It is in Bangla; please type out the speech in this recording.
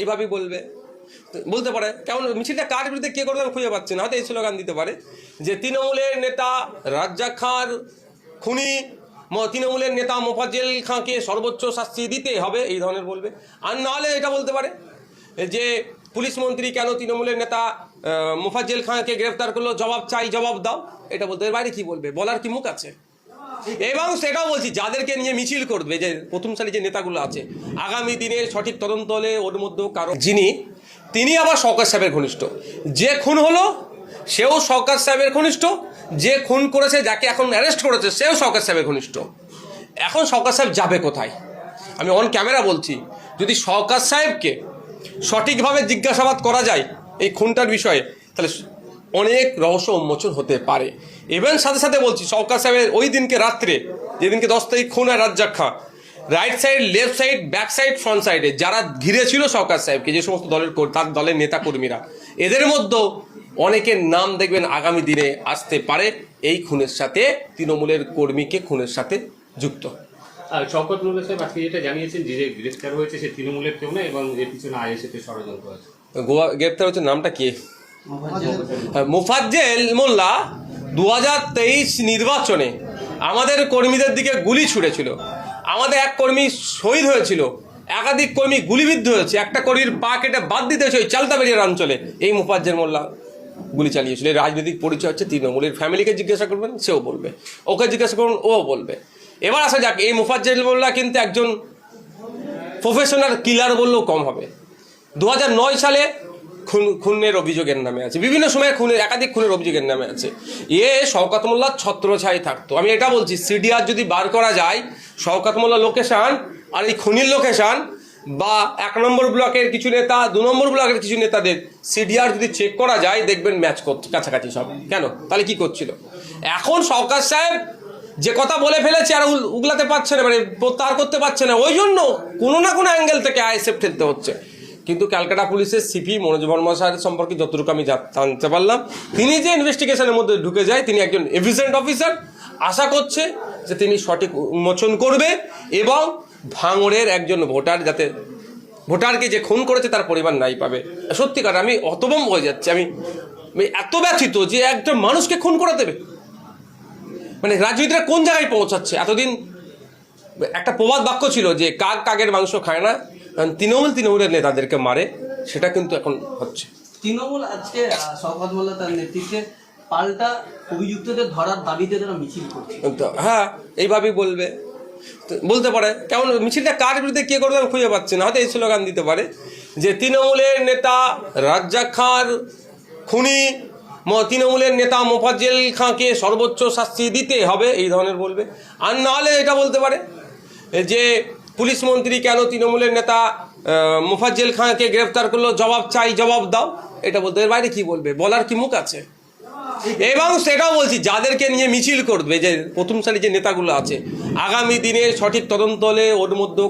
এইভাবেই বলবে। বলতে পারে, কেমন মিছিলটা কার বিরুদ্ধে, কে করবে আমি খুঁজে পাচ্ছি না, হয়তো এই স্লোগান দিতে পারে। যে তৃণমূলের নেতা রাজ্জাক খাঁর খুনি তৃণমূলের নেতা মোফাজ্জেল খাঁকে সর্বোচ্চ শাস্তি দিতে হবে, এই ধরনের বলবে। আর নাহলে এটা বলতে পারে যে পুলিশ মন্ত্রী কেন তৃণমূলের নেতা মোফাজ্জেল খাঁকে গ্রেফতার করল, জবাব চাই, জবাব দাও, এটা বলতে বাইরে কি বলবে? বলার কি মুখ আছে? এবং সেটাও বলছি, যাদেরকে নিয়ে মিছিল করবে, যে প্রথম সারি যে নেতাগুলো আছে, আগামী দিনে সঠিক তদন্ত হলে ওর মধ্যেও কারও যিনি, তিনি আবার সরকার সাহেবের ঘনিষ্ঠ। যে খুন হলো, সেও সরকার সাহেবের ঘনিষ্ঠ, যে খুন করেছে, যাকে এখন অ্যারেস্ট করেছে, সেও সরকার সাহেবের ঘনিষ্ঠ। এখন সরকার সাহেব যাবে কোথায়? আমি অন ক্যামেরা বলছি, যদি সরকার সাহেবকে সঠিকভাবে জিজ্ঞাসাবাদ করা যায় এই খুনটার বিষয়ে, তাহলে অনেক রহস্য উন্মোচন হতে পারে। এবং সাথে সাথে বলছি সরকার সাহেবের ওই দিনকে রাত্রে যেদিনকে দশ তারিখ খুন হয় Razzak Khan right side left side back side front সাইডে যারা ঘিরে ছিল সরকার সাহেবকে যে সমস্ত দলের তার দলের নেতা কর্মীরা এদের মধ্যেও অনেকের নাম দেখবেন আগামী দিনে আসতে পারে। এই খুনের সাথে তৃণমূলের কর্মীকে খুনের সাথে যুক্ত। আর শওকত মোল্লা সাহেব আজকে যেটা জানিয়েছেন যে গ্রেফতার হয়েছে সে তৃণমূলের কেউ না এবং এর পিছনে ষড়যন্ত্র আছে। গোয়া গ্রেপ্তার হচ্ছে নামটা কি? মুফাজ্জেল মোল্লা দু হাজার তেইশ নির্বাচনে আমাদের কর্মীদের দিকে গুলি ছুড়েছিল। আমাদের এক কর্মী শহীদ হয়েছিল, একাধিক কর্মী গুলিবিদ্ধ হয়েছে, একটা কর্মীর পা কেটে বাদ দিতে হয়েছে ওই চালতা চালতাবেরিয়ার অঞ্চলে। এই মুফাজ্জেল মোল্লা গুলি চালিয়েছিল। এই রাজনৈতিক পরিচয় হচ্ছে তৃণমূলের ফ্যামিলিকে জিজ্ঞাসা করবেন, সেও বলবে। ওকে জিজ্ঞাসা করুন ও বলবে। এবার আসা যাক, এই মুফাজ্জেল মোল্লা কিন্তু একজন প্রফেশনাল কিলার বললেও কম হবে। দু সালে খুন, খুনের অভিযোগের নামে আছে। বিভিন্ন সময় খুনের, একাধিক খুনের অভিযোগের নামে আছে। এ শওকাত মোল্লার ছত্রছাই থাকতো। আমি এটা বলছি, সিডিআর যদি বার করা যায় শওকাত মোল্লা লোকেশান আর এই খুনির লোকেশান বা এক নম্বর ব্লকের কিছু নেতা, দু নম্বর ব্লকের কিছু নেতাদের সিডিআর যদি চেক করা যায়, দেখবেন ম্যাচ করছে, কাছাকাছি সব। কেন? তাহলে কি করছিল? এখন সরকার সাহেব যে কথা বলে ফেলেছে আর উগলাতে পারছে না মানে প্রত্যাহার করতে পারছে না, ওই জন্য কোনো না কোনো অ্যাঙ্গেল থেকে আইএসএফ ঠেলতে হচ্ছে। কিন্তু ক্যালকাটা পুলিশের সিপি মনোজ বর্মা স্যার সম্পর্কে যতটুকু আমি জান- জানতে পারলাম, তিনি যে ইনভেস্টিগেশনের মধ্যে ঢুকে যায়, তিনি একজন এফিসিয়েন্ট অফিসার আশা করছে যে তিনি সঠিক উন্মোচন করবে এবং ভাঙড়ের একজন ভোটার যাতে ভোটারকে যে খুন করেছে তার পরিবার নাই পাবে। সত্যিকার, আমি হতভম্ব হয়ে যাচ্ছি। আমি এত ব্যথিত যে একটা মানুষকে খুন করে দেবে। মানে রাজনীতিটা কোন জায়গায় পৌঁছাচ্ছে? এতদিন একটা প্রবাদ বাক্য ছিল যে, কাক কাকের মাংস খায় না কারণ তৃণমূল তৃণমূলের নেতাদেরকে মারে সেটা কিন্তু এখন হচ্ছে। তৃণমূল আজকে শওকত মোল্লা তার নেতৃত্বে পাল্টা অভিযুক্তদের ধরার দাবিতে তারা মিছিল করছে। হ্যাঁ এইভাবেই বলবে। বলতে পারে কেমন মিছিলটা কার বিরুদ্ধে কে করবে আমি খুঁজে পাচ্ছি না হয়তো এই স্লোগান দিতে পারে যে তৃণমূলের নেতা রাজ্জাক খাঁর খুনি ম- তৃণমূলের নেতা মোফাজ্জেল খাঁকে সর্বোচ্চ শাস্তি দিতে হবে এই ধরনের বলবে। আর নাহলে এটা বলতে পারে যে পুলিশ মন্ত্রী কেন তৃণমূলের নেতা মুফাজ্জেল খাঁকে গ্রেফতার করল? জবাব চাই, জবাব দাও। এটা বলতে এর বাইরে কি বলবে? বলার কি মুখ আছে? এবং সেটাও বলছি, যাদেরকে নিয়ে মিছিল করবে, যে প্রথম সারি যে নেতাগুলো আছে, আগামী দিনে সঠিক তদন্ত হলে ওর মধ্যেও